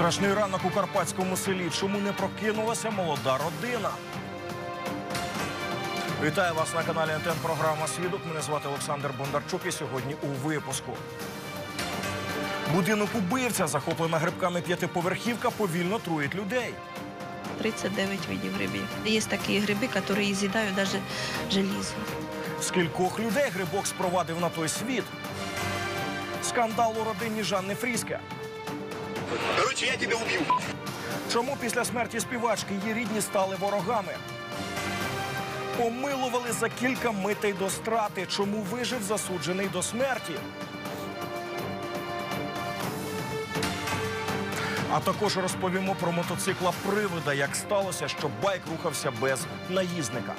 Страшний ранок у карпатському селі. Чому не прокинулася молода родина? Вітаю вас на каналі НТН програма Свідок. Мене звати Олександр Бондарчук. І сьогодні у випуску. Будинок убивця, захоплена грибками п'ятиповерхівка, повільно труїть людей. 39 видів грибів. Є такі гриби, які з'їдають навіть желізо. Скількох людей грибок спровадив на той світ. Скандал у родині Жанни Фріске. Короче, я тебя убью. Чому після смерті співачки її рідні стали ворогами? Помилували за кілька митей до страти. Чому вижив засуджений до смерті? А також розповімо про мотоцикла привида, як сталося, що байк рухався без наїзника.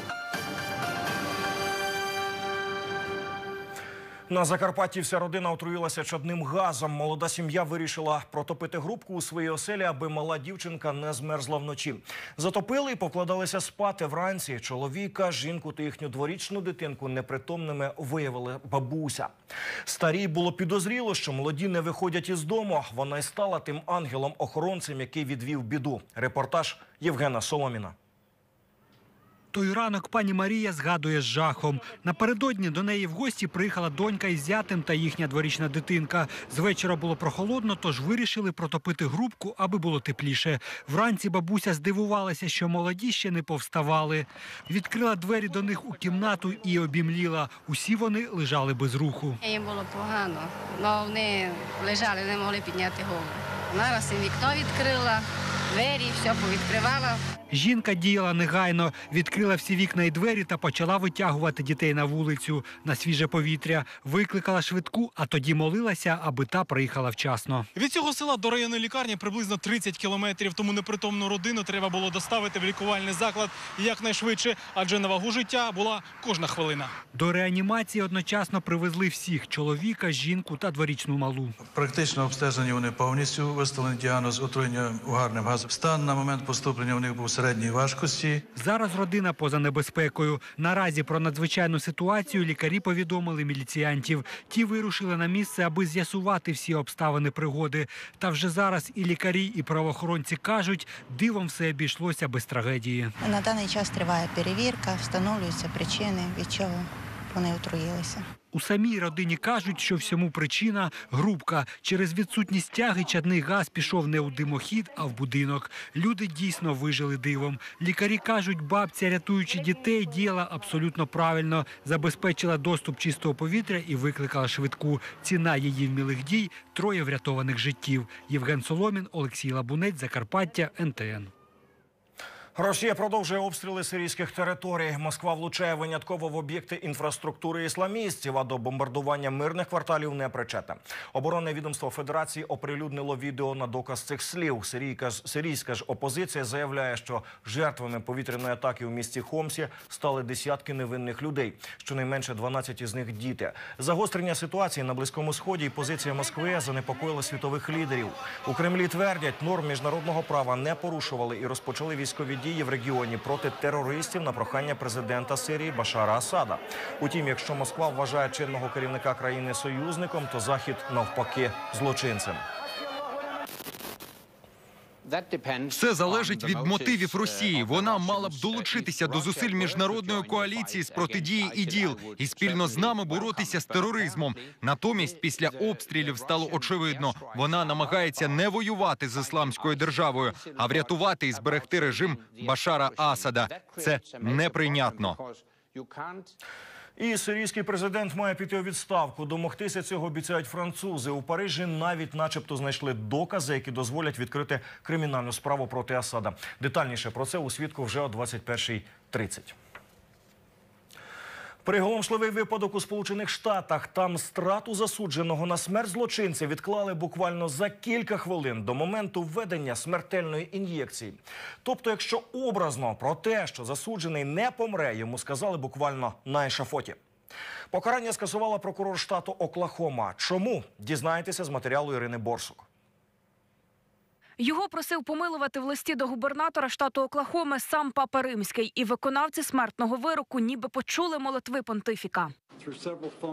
На Закарпатті вся родина отруїлася чадним газом. Молода сім'я вирішила протопити грубку у своїй оселі, аби мала дівчинка не змерзла вночі. Затопили і покладалися спати вранці. Чоловіка, жінку та їхню дворічну дитинку непритомними виявили бабуся. Старій було підозріло, що молоді не виходять із дому. Вона й стала тим ангелом-охоронцем, який відвів біду. Репортаж Євгена Соломіна. Той ранок пані Марія згадує з жахом. Напередодні до неї в гості приїхала донька із зятем та їхня дворічна дитинка. З вечора було прохолодно, тож вирішили протопити грубку, аби було тепліше. Вранці бабуся здивувалася, що молоді ще не повставали. Відкрила двері до них у кімнату і обімліла. Усі вони лежали без руху. Їм було погано, але вони лежали, не могли підняти голову. Зараз і вікно відкрила, двері, все повідкривала. Жінка діяла негайно, відкрила всі вікна і двері та почала витягувати дітей на вулицю на свіже повітря. Викликала швидку, а тоді молилася, аби та приїхала вчасно. Від цього села до районної лікарні приблизно 30 кілометрів. Тому непритомну родину треба було доставити в лікувальний заклад якнайшвидше, адже на вагу життя була кожна хвилина. До реанімації одночасно привезли всіх чоловіка, жінку та дворічну малу. Практично обстежені вони повністю виставлений діагноз отруєння угарним газом. Стан на момент поступлення у них був середньої важкості. Зараз родина поза небезпекою. Наразі про надзвичайну ситуацію лікарі повідомили міліціянтів. Ті вирушили на місце, аби з'ясувати всі обставини пригоди. Та вже зараз і лікарі, і правоохоронці кажуть, дивом все обійшлося без трагедії. На даний час триває перевірка, встановлюються причини, від чого вони отруїлися. У самій родині кажуть, що всьому причина грубка. Через відсутність тяги чадний газ пішов не у димохід, а в будинок. Люди дійсно вижили дивом. Лікарі кажуть, бабця, рятуючи дітей, діяла абсолютно правильно, забезпечила доступ чистого повітря і викликала швидку. Ціна її вмілих дій троє врятованих життів. Євген Соломін, Олексій Лабунець, Закарпаття, НТН. Росія продовжує обстріли сирійських територій. Москва влучає винятково в об'єкти інфраструктури ісламістів, а до бомбардування мирних кварталів не причетне. Оборонне відомство Федерації оприлюднило відео на доказ цих слів. Сирійка сирійська ж опозиція заявляє, що жертвами повітряної атаки у місті Хомсі стали десятки невинних людей. Щонайменше 12 із них діти. Загострення ситуації на близькому сході і позиція Москви занепокоїла світових лідерів. У Кремлі твердять, норм міжнародного права не порушували і розпочали військові дії в регіоні проти терористів на прохання президента Сирії Башара Асада. Утім, якщо Москва вважає чинного керівника країни союзником, то захід навпаки злочинцем. Все залежить від мотивів Росії. Вона мала б долучитися до зусиль міжнародної коаліції з протидії іділ і спільно з нами боротися з тероризмом. Натомість, після обстрілів стало очевидно, вона намагається не воювати з ісламською державою, а врятувати і зберегти режим Башара Асада. Це неприйнятно. І сирійський президент має піти у відставку. Домогтися цього обіцяють французи. У Парижі навіть, начебто, знайшли докази, які дозволять відкрити кримінальну справу проти Асада. Детальніше про це у свідку вже о 21.30. Приголомшливий випадок у Сполучених Штатах. Там страту засудженого на смерть злочинця відклали буквально за кілька хвилин до моменту введення смертельної ін'єкції. Тобто, якщо образно про те, що засуджений не помре, йому сказали буквально на ешафоті. Покарання скасувала прокурор штату Оклахома. Чому дізнаєтеся з матеріалу Ірини Борсук? Його просив помилувати в листі до губернатора штату Оклахоми сам Папа Римський, і виконавці смертного вироку ніби почули молитви понтифіка.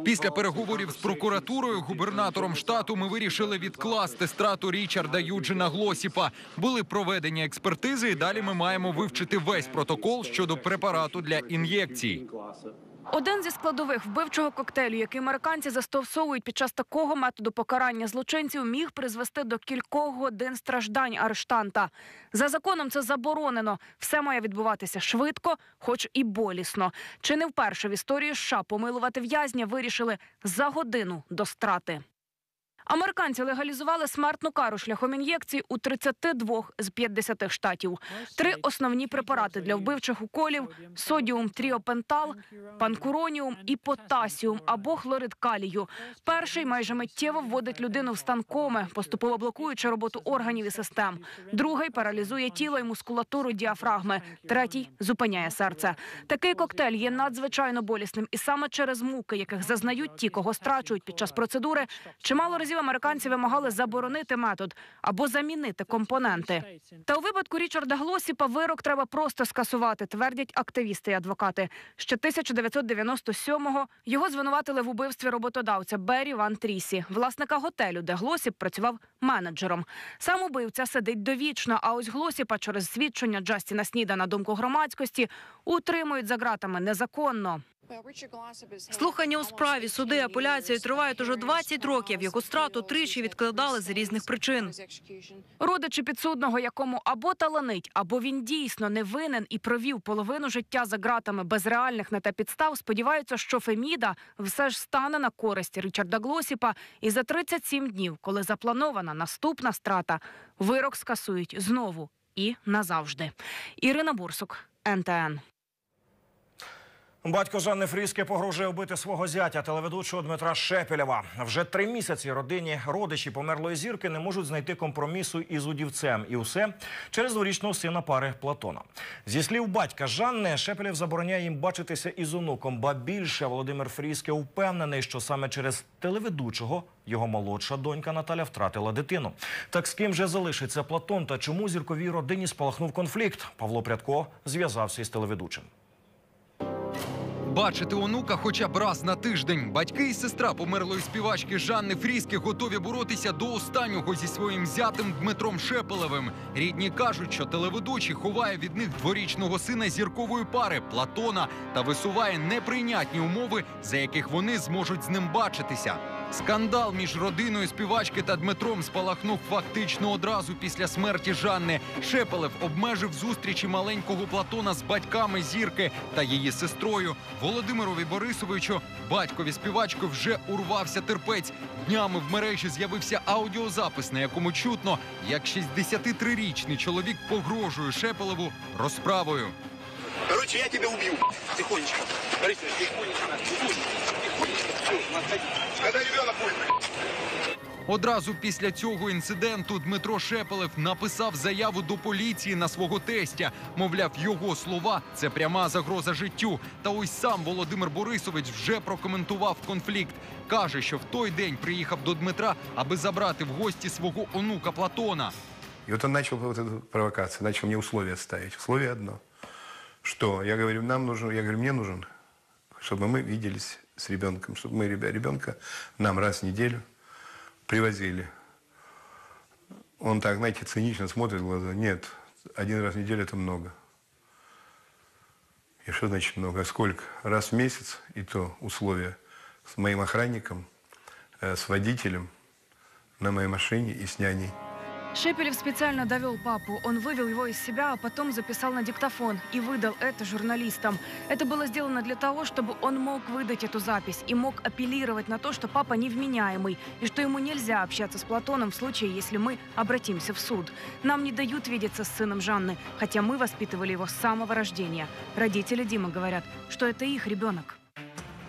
Після переговорів з прокуратурою, губернатором штату, ми вирішили відкласти страту Річарда Юджина Глосіпа. Були проведені експертизи, і далі ми маємо вивчити весь протокол щодо препарату для ін'єкцій. Один зі складових вбивчого коктейлю, який американці застосовують під час такого методу покарання злочинців, міг призвести до кількох годин страждань арештанта. За законом це заборонено. Все має відбуватися швидко, хоч і болісно. Чи не вперше в історії США помилувати в'язня вирішили за годину до страти. Американці легалізували смертну кару шляхом ін'єкцій у 32 з 50 штатів. Три основні препарати для вбивчих уколів: содіум тріопентал, панкуроніум і потасіум або хлорид калію. Перший майже миттєво вводить людину в стан коми, поступово блокуючи роботу органів і систем. Другий паралізує тіло і мускулатуру діафрагми. Третій зупиняє серце. Такий коктейль є надзвичайно болісним, і саме через муки, яких зазнають ті, кого страчують під час процедури, чимало разів американці вимагали заборонити метод або замінити компоненти. Та у випадку Річарда Глосіпа вирок треба просто скасувати, твердять активісти і адвокати. Ще 1997-го його звинуватили в убивстві роботодавця Беррі Ван Трісі, власника готелю, де Глосіп працював менеджером. Сам убивця сидить довічно. А ось Глосіпа через свідчення Джастіна Сніда на думку громадськості утримують за ґратами незаконно. Слухання у справі суди апеляції тривають уже 20 років. Яку страту тричі відкладали з різних причин. Родичі підсудного, якому або таланить, або він дійсно не винен і провів половину життя за ґратами без реальних на те підстав, сподіваються, що Феміда все ж стане на користь Річарда Глосіпа. І за 37 днів, коли запланована наступна страта, вирок скасують знову і назавжди. Ірина Бурсук, НТН. Батько Жанни Фріске погрожує вбити свого зятя, телеведучого Дмитра Шепелєва. Вже три місяці родині родичі померлої зірки не можуть знайти компромісу із удівцем. І усе через дворічного сина пари Платона. Зі слів батька Жанни, Шепелєв забороняє їм бачитися із онуком. Ба більше Володимир Фріске впевнений, що саме через телеведучого його молодша донька Наталя втратила дитину. Так з ким же залишиться Платон та чому зірковій родині спалахнув конфлікт? Павло Прядко зв'язався із телеведучим. Бачити онука хоча б раз на тиждень. Батьки і сестра померлої співачки Жанни Фріски готові боротися до останнього зі своїм зятем Дмитром Шепелевим. Рідні кажуть, що телеведучий ховає від них дворічного сина зіркової пари Платона та висуває неприйнятні умови, за яких вони зможуть з ним бачитися. Скандал між родиною співачки та Дмитром спалахнув фактично одразу після смерті Жанни. Шепелев обмежив зустрічі маленького Платона з батьками зірки та її сестрою. Володимирові Борисовичу, батькові співачки, вже урвався терпець. Днями в мережі з'явився аудіозапис, на якому чутно, як 63-річний чоловік погрожує Шепелеву розправою. Короче, я тебя убью. Тихонечко. Борис, тихонечко, тихонечко. Тихонечко. Все, отходи. Когда ребенок будет? Одразу після цього інциденту Дмитро Шепелев написав заяву до поліції на свого тестя. Мовляв, його слова це пряма загроза життю. Та ось сам Володимир Борисович вже прокоментував конфлікт. Каже, що в той день приїхав до Дмитра, аби забрати в гості свого онука Платона. И вот он начал вот эту провокацию, начал мне условия ставить. Условие одно, что я говорю, нам нужно, я говорю, мне нужен, чтобы мы виделись С ребенком, чтобы мы ребенка нам раз в неделю привозили. Он так, знаете, цинично смотрит в глаза. Нет, один раз в неделю это много. И что значит много? А Сколько? Раз в месяц, и то условия с моим охранником, э, с водителем на моей машине и с няней. Шепелев специально довел папу. Он вывел его из себя, а потом записал на диктофон и выдал это журналистам. Это было сделано для того, чтобы он мог выдать эту запись и мог апеллировать на то, что папа невменяемый и что ему нельзя общаться с Платоном в случае, если мы обратимся в суд. Нам не дают видеться с сыном Жанны, хотя мы воспитывали его с самого рождения. Родители Димы говорят, что это их ребенок.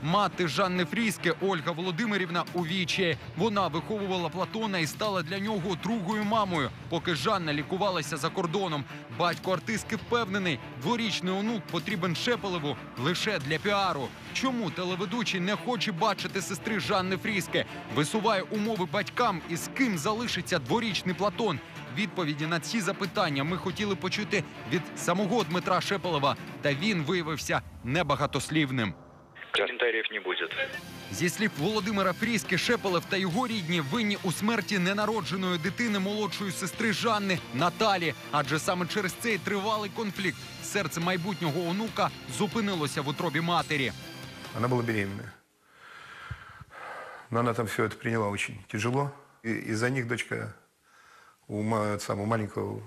Мати Жанни Фріске Ольга Володимирівна у вічі. Вона виховувала Платона і стала для нього другою мамою, поки Жанна лікувалася за кордоном. Батько артистки впевнений, дворічний онук потрібен Шепелеву лише для піару. Чому телеведучий не хоче бачити сестри Жанни Фріске? Висуває умови батькам і з ким залишиться дворічний Платон. Відповіді на ці запитання ми хотіли почути від самого Дмитра Шепелева, та він виявився небагатослівним. Комментариев не будет. Зі слів Володимира Фріски, Шепелев та його рідні винні у смерті ненародженої дитини молодшої сестри Жанни Наталі. Адже саме через цей тривалий конфлікт серце майбутнього онука зупинилося в утробі матері. Она была беременная. Но она там все это приняла очень тяжело. И из-за них дочка у самого маленького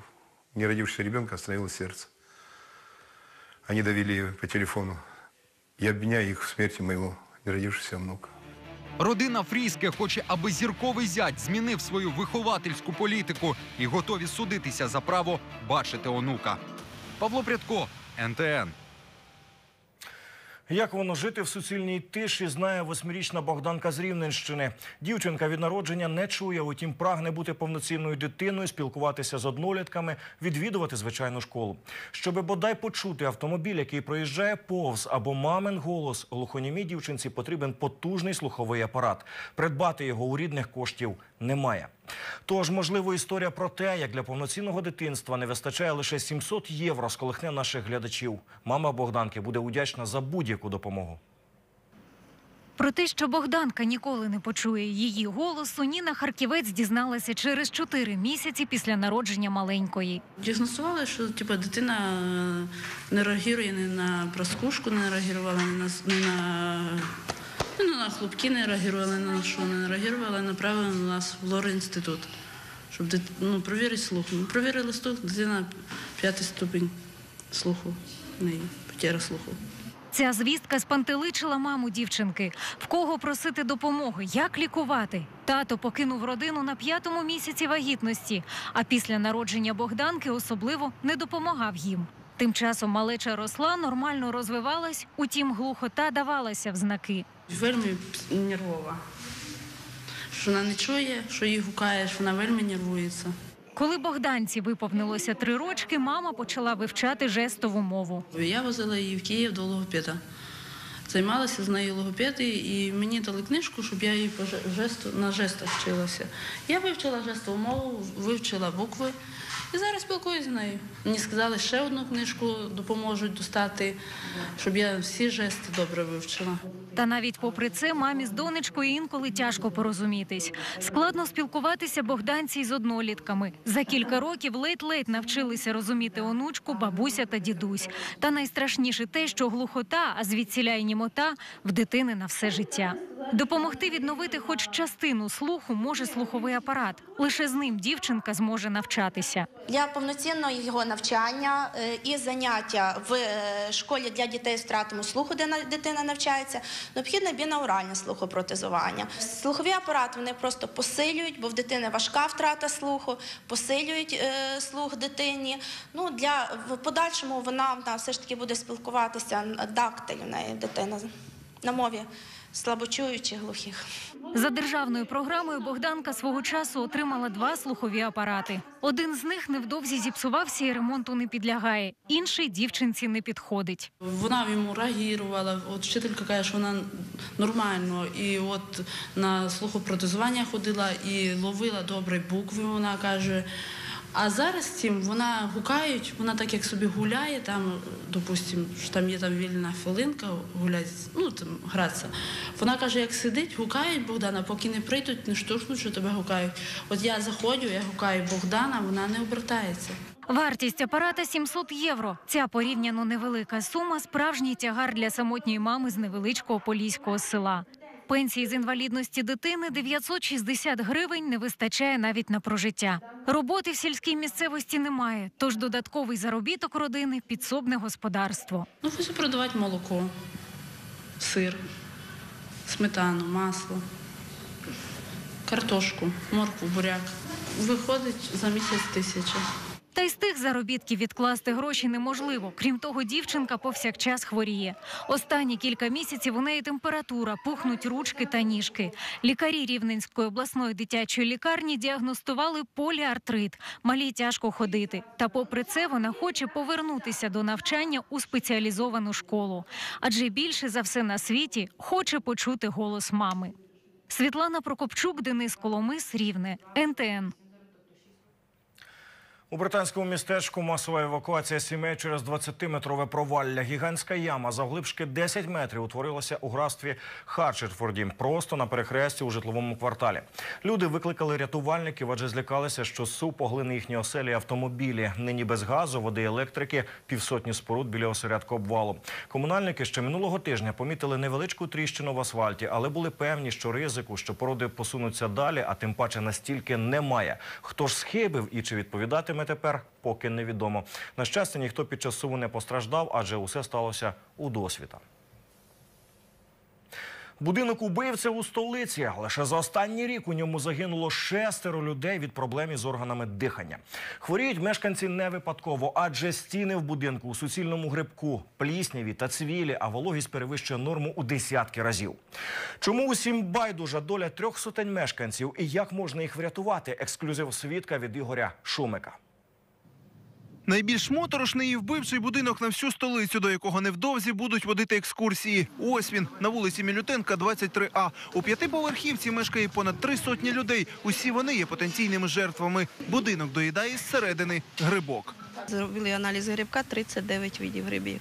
неродившегося ребенка остановилось сердце. Они довели ее по телефону. Я обвиняю их в смерти моего неродившегося внука. Родина Фріске хоче, аби зірковий зять змінив свою виховательську політику і готові судитися за право бачити онука. Павло Прядко, НТН. Як воно жити в суцільній тиші, знає восьмирічна Богданка з Рівненщини. Дівчинка від народження не чує, утім прагне бути повноцінною дитиною, спілкуватися з однолітками, відвідувати звичайну школу. Щоби бодай почути автомобіль, який проїжджає повз або мамин голос, глухонімій дівчинці потрібен потужний слуховий апарат. Придбати його у рідних коштів немає. Тож, можливо, історія про те, як для повноцінного дитинства не вистачає лише 700 євро, сколихне наших глядачів. Мама Богданки буде удячна за будь-яку допомогу. Про те, що Богданка ніколи не почує її голосу, Ніна Харківець дізналася через чотири місяці після народження маленької. Діагностували, що типу, дитина е, не реагує ні на проскушку, не реагувала ні на, ні на, ну, на хлопки, не реагувала ні на що, не реагувала, направили нас в лор-інститут, щоб дит- ну, провірити слух. Ми провірили слух, дитина п'ятий ступінь слуху, неї слуху. Ця звістка спантеличила маму дівчинки. В кого просити допомоги, як лікувати? Тато покинув родину на п'ятому місяці вагітності, а після народження Богданки особливо не допомагав їм. Тим часом малеча росла, нормально розвивалась, утім глухота давалася в знаки. Вельми нервова. Що вона не чує, що її гукаєш, вона вельми нервується. Коли Богданці виповнилося три рочки, мама почала вивчати жестову мову. Я возила її в Київ до логопеда. Займалася з нею логопеди, і мені дали книжку, щоб я її по жесту, на жестах вчилася. Я вивчила жестову мову, вивчила букви і зараз спілкуюся з нею. Мені сказали, ще одну книжку допоможуть достати, щоб я всі жести добре вивчила. Та навіть попри це, мамі з донечкою інколи тяжко порозумітись. Складно спілкуватися Богданці з однолітками. За кілька років ледь-ледь навчилися розуміти онучку, бабуся та дідусь. Та найстрашніше те, що глухота, а звідсіля й німота в дитини на все життя. Допомогти відновити хоч частину слуху може слуховий апарат. Лише з ним дівчинка зможе навчатися. Для повноцінного його навчання е, і заняття в е, школі для дітей з втратами слуху, де дитина навчається, необхідне бінауральне слухопротезування. Слухові апарати вони просто посилюють, бо в дитини важка втрата слуху, посилюють е, слух дитині. Ну для в подальшому вона, все ж таки буде спілкуватися дактиль у неї дитина на мові слабочуючих глухих. За державною програмою Богданка свого часу отримала два слухові апарати. Один з них невдовзі зіпсувався і ремонту не підлягає. Інший дівчинці не підходить. Вона йому реагувала. От вчителька каже, що вона нормально. І от на слухопротезування ходила і ловила добре букви. Вона каже. А зараз цим вона гукають, вона так як собі гуляє, там, допустимо, що там є там вільна хвилинка, гулять, ну там гратися. Вона каже, як сидить, гукають Богдана, поки не прийдуть, не штовхнуть, що тебе гукають. От я заходжу, я гукаю Богдана, вона не обертається. Вартість апарата 700 євро. Ця порівняно невелика сума справжній тягар для самотньої мами з невеличкого поліського села. Пенсії з інвалідності дитини 960 гривень не вистачає навіть на прожиття. Роботи в сільській місцевості немає, тож додатковий заробіток родини підсобне господарство. Ну, хочу продавати молоко, сир, сметану, масло, картошку, моркву, буряк. Виходить за місяць тисяча. Та й з тих заробітків відкласти гроші неможливо. Крім того, дівчинка повсякчас хворіє. Останні кілька місяців у неї температура, пухнуть ручки та ніжки. Лікарі Рівненської обласної дитячої лікарні діагностували поліартрит. Малій тяжко ходити. Та попри це вона хоче повернутися до навчання у спеціалізовану школу. Адже більше за все на світі хоче почути голос мами. Світлана Прокопчук, Денис Коломис, Рівне, НТН. У британському містечку масова евакуація сімей через 20-метрове провалля. Гігантська яма завглибшки 10 метрів утворилася у графстві Харчерфорді, просто на перехресті у житловому кварталі. Люди викликали рятувальників, адже злякалися, що суп поглине їхні оселі автомобілі. Нині без газу, води, електрики, півсотні споруд біля осередку обвалу. Комунальники ще минулого тижня помітили невеличку тріщину в асфальті, але були певні, що ризику, що породи посунуться далі, а тим паче настільки немає. Хто ж схибив і чи відповідатиме тепер, поки невідомо. На щастя, ніхто під час суву не постраждав, адже усе сталося у досвіта. Будинок убивця у столиці. Лише за останній рік у ньому загинуло шестеро людей від проблем із органами дихання. Хворіють мешканці не випадково, адже стіни в будинку у суцільному грибку, плісняві та цвілі, а вологість перевищує норму у десятки разів. Чому усім байдужа доля трьох сотень мешканців і як можна їх врятувати? Ексклюзив свідка від Ігоря Шумика. Найбільш моторошний і вбивчий будинок на всю столицю, до якого невдовзі будуть водити екскурсії. Ось він на вулиці Мілютенка, 23А. У п'ятиповерхівці мешкає понад три сотні людей. Усі вони є потенційними жертвами. Будинок доїдає зсередини грибок. Зробили аналіз грибка 39 видів грибів.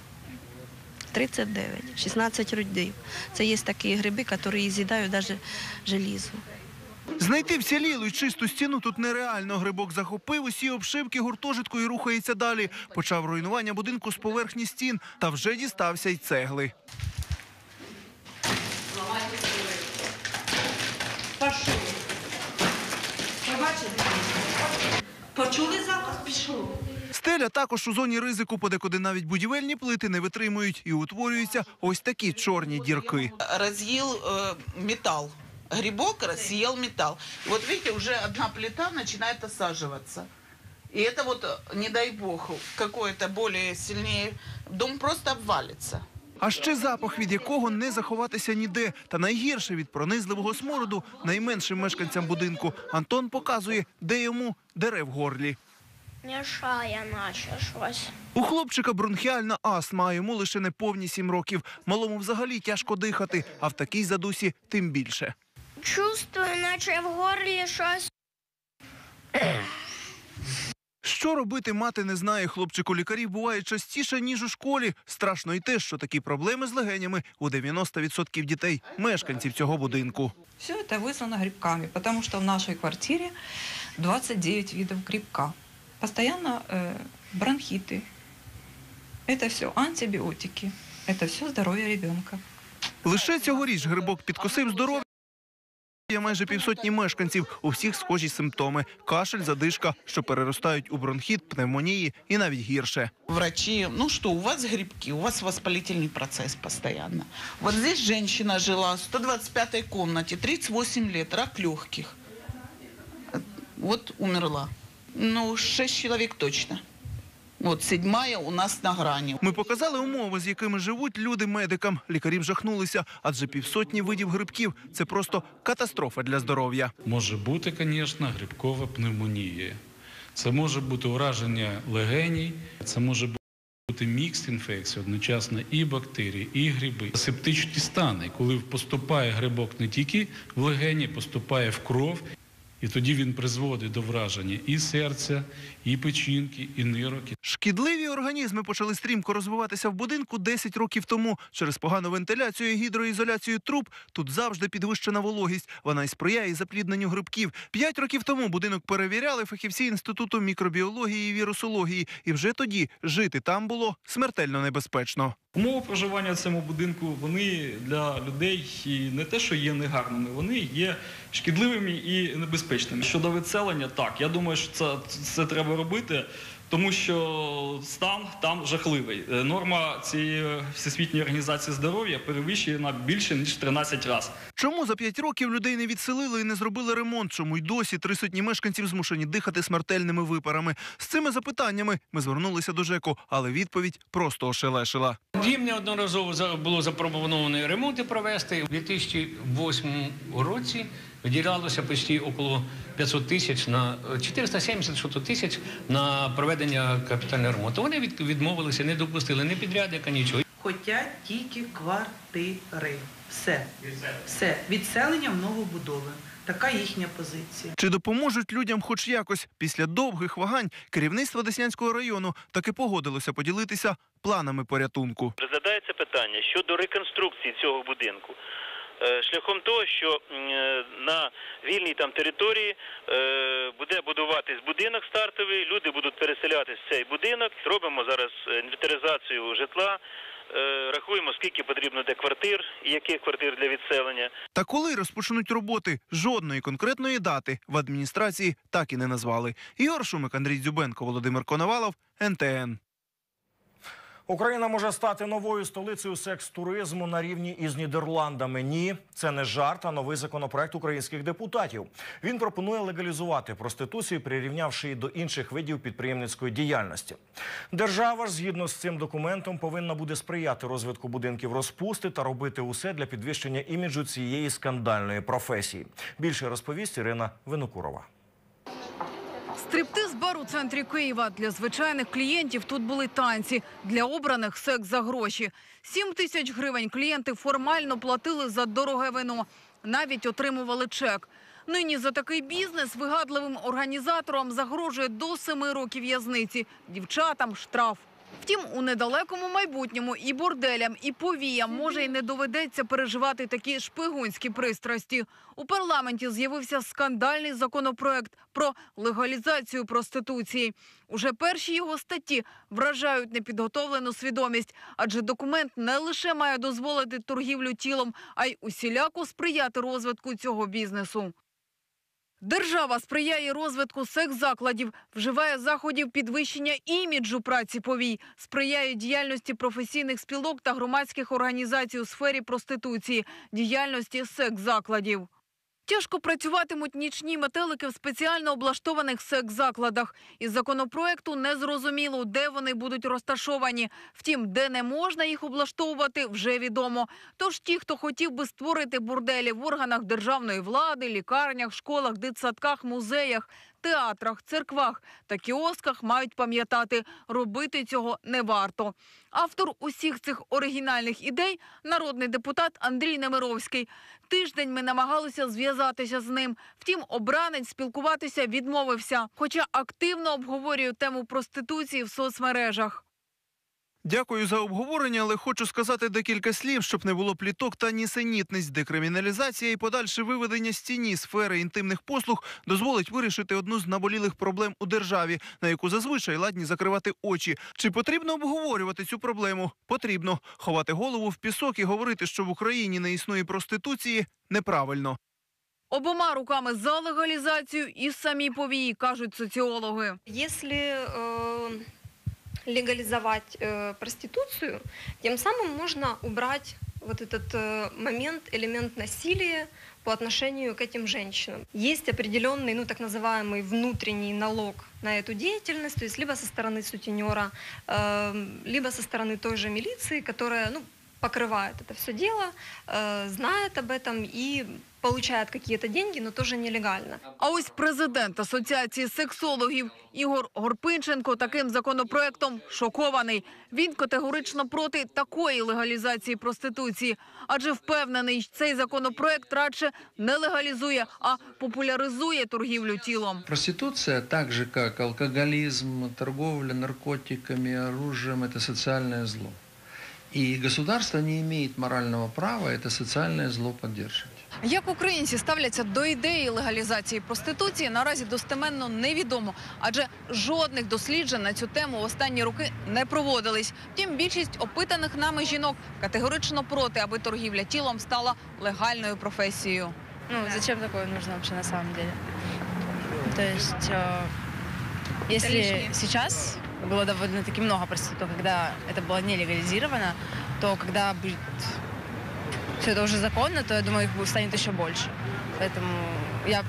39, 16 родів. Це є такі гриби, які з'їдають навіть желізо. Знайти вцілілу й чисту стіну тут нереально. Грибок захопив усі обшивки гуртожитку і рухається далі. Почав руйнування будинку з поверхні стін та вже дістався й цегли. Почули запах? Пішов. Стеля також у зоні ризику, подекуди навіть будівельні плити не витримують і утворюються ось такі чорні дірки. разъел э, металл Грибок съел металл. Вот видите, уже одна плита начинает осаживаться. И это вот, э, не дай бог, какое-то более сильнее, дом просто обвалится. А ще запах, від якого не заховатися ніде. Та найгірше від пронизливого смороду найменшим мешканцям будинку. Антон показує, де йому дере в горлі. Мішає наче щось. У хлопчика бронхіальна астма, а йому лише не повні сім років. Малому взагалі тяжко дихати, а в такій задусі тим більше. Чувствую, наче в горлі щось. Що робити мати не знає. Хлопчику лікарів буває частіше, ніж у школі. Страшно й те, що такі проблеми з легенями у 90% дітей, мешканців цього будинку. Все это вызвано грибками, потому что в нашей квартире 29 видов грибка. Постоянно э, бронхиты. Это все антибиотики. Это все здоровье ребенка. Лише цьогоріч грибок підкосив здоров'я майже півсотні мешканців. У всіх схожі симптоми: кашель, задишка, що переростають у бронхіт, пневмонії і навіть гірше. Врачи, ну что, у вас грибки, у вас воспалительный процесс постоянно. Вот здесь женщина жила в 125 комнате, 38 лет, рак легких. Вот умерла. Ну, 6 человек точно. Вот седьмая у нас на грани. Ми показали умови, з якими живуть люди медикам. Лікарі вжахнулися, адже півсотні видів грибків це просто катастрофа для здоров'я. Може бути, звісно, грибкова пневмонія. Це може бути ураження легеній, це може бути мікс інфекцій, одночасно і бактерії, і гриби. Септичні стани, коли поступає грибок не тільки в легені, поступає в кров. І тоді він призводить до враження і серця, і печінки, і нирок. Шкідливі організми почали стрімко розвиватися в будинку 10 років тому. Через погану вентиляцію і гідроізоляцію труб тут завжди підвищена вологість. Вона й сприяє заплідненню грибків. П'ять років тому будинок перевіряли фахівці інституту мікробіології і вірусології. І вже тоді жити там було смертельно небезпечно. Умови проживання в цьому будинку вони для людей і не те, що є негарними, вони є шкідливими і небезпечними. Щодо відселення, так я думаю, що це, це треба робити, тому що стан там жахливий. Е, Норма цієї всесвітньої організації здоров'я перевищує на більше ніж 13 разів. Чому за п'ять років людей не відселили і не зробили ремонт? Чому й досі три сотні мешканців змушені дихати смертельними випарами? З цими запитаннями ми звернулися до ЖЕКу, але відповідь просто ошелешила. Їм неодноразово за- було запропоновано ремонти провести. У 2008 році виділялося почти около 500 тисяч на 470 що то тисяч на проведення капітального ремонту. Вони від- відмовилися, не допустили ні підрядника, нічого. Хочуть тільки квартири. Все. Все. Відселення в новобудови. Така їхня позиція. Чи допоможуть людям хоч якось після довгих вагань керівництво Деснянського району таки погодилося поділитися планами порятунку. Розглядається питання щодо реконструкції цього будинку. Е, Шляхом того, що е, на вільній там території е, буде будуватись будинок стартовий, люди будуть переселятись в цей будинок. Робимо зараз інвентаризацію житла, рахуємо, скільки потрібно де квартир і яких квартир для відселення. Та коли розпочнуть роботи, жодної конкретної дати в адміністрації так і не назвали. Ігор Шумик, Андрій Дзюбенко, Володимир Коновалов, НТН. Україна може стати новою столицею секс-туризму на рівні із Нідерландами. Ні, це не жарт, а новий законопроект українських депутатів. Він пропонує легалізувати проституцію, прирівнявши її до інших видів підприємницької діяльності. Держава ж згідно з цим документом повинна буде сприяти розвитку будинків розпусти та робити усе для підвищення іміджу цієї скандальної професії. Більше розповість Ірина Винокурова. Стриптиз-бар у центрі Києва. Для звичайних клієнтів тут були танці. Для обраних секс за гроші. Сім тисяч гривень клієнти формально платили за дороге вино. Навіть отримували чек. Нині за такий бізнес вигадливим організаторам загрожує до семи років в'язниці. Дівчатам штраф. Втім, у недалекому майбутньому і борделям, і повіям може й не доведеться переживати такі шпигунські пристрасті. У парламенті з'явився скандальний законопроект про легалізацію проституції. Уже перші його статті вражають непідготовлену свідомість, адже документ не лише має дозволити торгівлю тілом, а й усіляко сприяти розвитку цього бізнесу. Держава сприяє розвитку секс-закладів, вживає заходів підвищення іміджу праці повій, сприяє діяльності професійних спілок та громадських організацій у сфері проституції, діяльності секс-закладів. Тяжко працюватимуть нічні метелики в спеціально облаштованих секс-закладах. Із законопроекту не зрозуміло, де вони будуть розташовані. Втім, де не можна їх облаштовувати, вже відомо. Тож ті, хто хотів би створити бурделі в органах державної влади, лікарнях, школах, дитсадках, музеях, театрах, церквах та кіосках мають пам'ятати, робити цього не варто. Автор усіх цих оригінальних ідей – народний депутат Андрій Немировський. Тиждень ми намагалися зв'язатися з ним. Втім, обранець спілкуватися відмовився, хоча активно обговорює тему проституції в соцмережах. Дякую за обговорення, але хочу сказати декілька слів, щоб не було пліток та нісенітниць. Декриміналізація і подальше виведення з тіні сфери інтимних послуг дозволить вирішити одну з наболілих проблем у державі, на яку зазвичай ладні закривати очі. Чи потрібно обговорювати цю проблему? Потрібно ховати голову в пісок і говорити, що в Україні не існує проституції неправильно. Обома руками за легалізацію і самі повії, кажуть соціологи. Если э, легализовать э, проституцию, тем самым можно убрать вот этот э, момент, элемент насилия по отношению к этим женщинам. Есть определенный, ну так называемый внутренний налог на эту деятельность, то есть либо со стороны сутенера, э, либо со стороны той же милиции, которая, ну, покрывает это все дело, э, знает об этом и получает какие-то деньги, но тоже нелегально. А ось президент Асоціації сексологів Ігор Горпинченко таким законопроектом шокований. Він категорично проти такої легалізації проституції, адже впевнений, цей законопроект радше не легалізує, а популяризує торгівлю тілом. Проституция, так же как алкоголизм, торговля наркотиками, оружием, это социальное зло. И государство не имеет морального права это социальное зло поддерживать. Як українці ставляться до ідеї легалізації проституції, наразі достеменно невідомо, адже жодних досліджень на цю тему в останні роки не проводились. Втім, більшість опитаних нами жінок категорично проти, аби торгівля тілом стала легальною професією. Ну, зачем такое нужно вообще на самом деле? То есть, э, Если сейчас было довольно-таки много проституток, когда это было не легализировано, то когда будет все это уже законно, то я думаю, их будет- станет еще больше. Поэтому я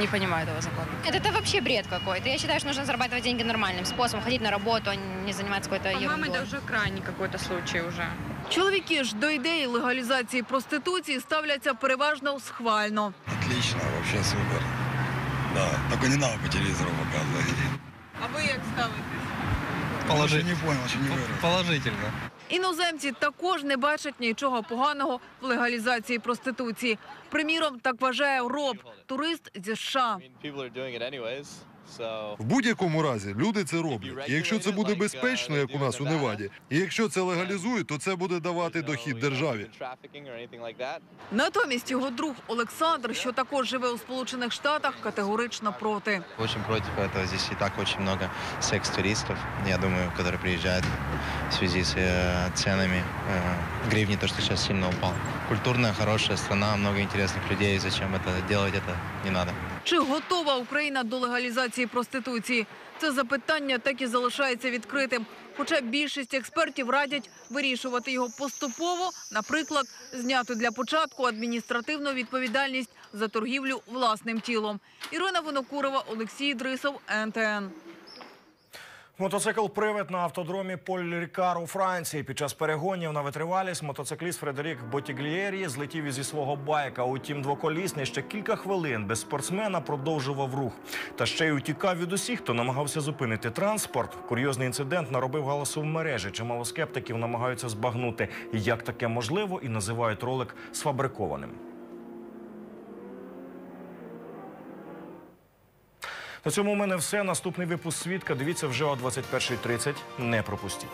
не понимаю этого закона. Это, это вообще бред какой-то. Я считаю, что нужно зарабатывать деньги нормальным способом, ходить на работу, а не заниматься какой-то По-моему, ерундой. это уже крайний какой-то случай уже. Чоловіки ж до ідеї легалізації проституції ставляться переважно схвально. Отлично, вообще супер. Да, только не надо по телевизору показывать. А ви як ставитесь? Положи... не понял, не. Положительно. Іноземці також не бачать нічого поганого в легалізації проституції. Приміром, так вважає Роб, турист зі США. В будь-якому разі люди це роблять. І якщо це буде безпечно, як у нас у Неваді, і якщо це легалізують, то це буде давати дохід державі. Натомість його друг Олександр, що також живе у Сполучених Штатах, категорично проти. Очень против этого. Здесь и так очень много секс-туристов, я думаю, которые приезжают в связи с э, ценами э, гривни, то, что сейчас сильно упал. Культурная, хорошая страна, много интересных людей. Зачем это делать, это не надо. Чи готова Україна до легалізації проституції? Це запитання так і залишається відкритим. Хоча більшість експертів радять вирішувати його поступово, наприклад, зняти для початку адміністративну відповідальність за торгівлю власним тілом. Ірина Винокурова, Олексій Дрисов, НТН. Мотоцикл привид на автодромі Поль Рікар у Франції. Під час перегонів на витривалість мотоцикліст Фредерік Ботіглієрі злетів із свого байка. Утім, двоколісний ще кілька хвилин без спортсмена продовжував рух. Та ще й утікав від усіх, хто намагався зупинити транспорт. Курйозний інцидент наробив галасу в мережі. Чимало скептиків намагаються збагнути, як таке можливо, і називають ролик сфабрикованим. На цьому у мене все. Наступний випуск свідка. Дивіться вже о 21.30. Не пропустіть.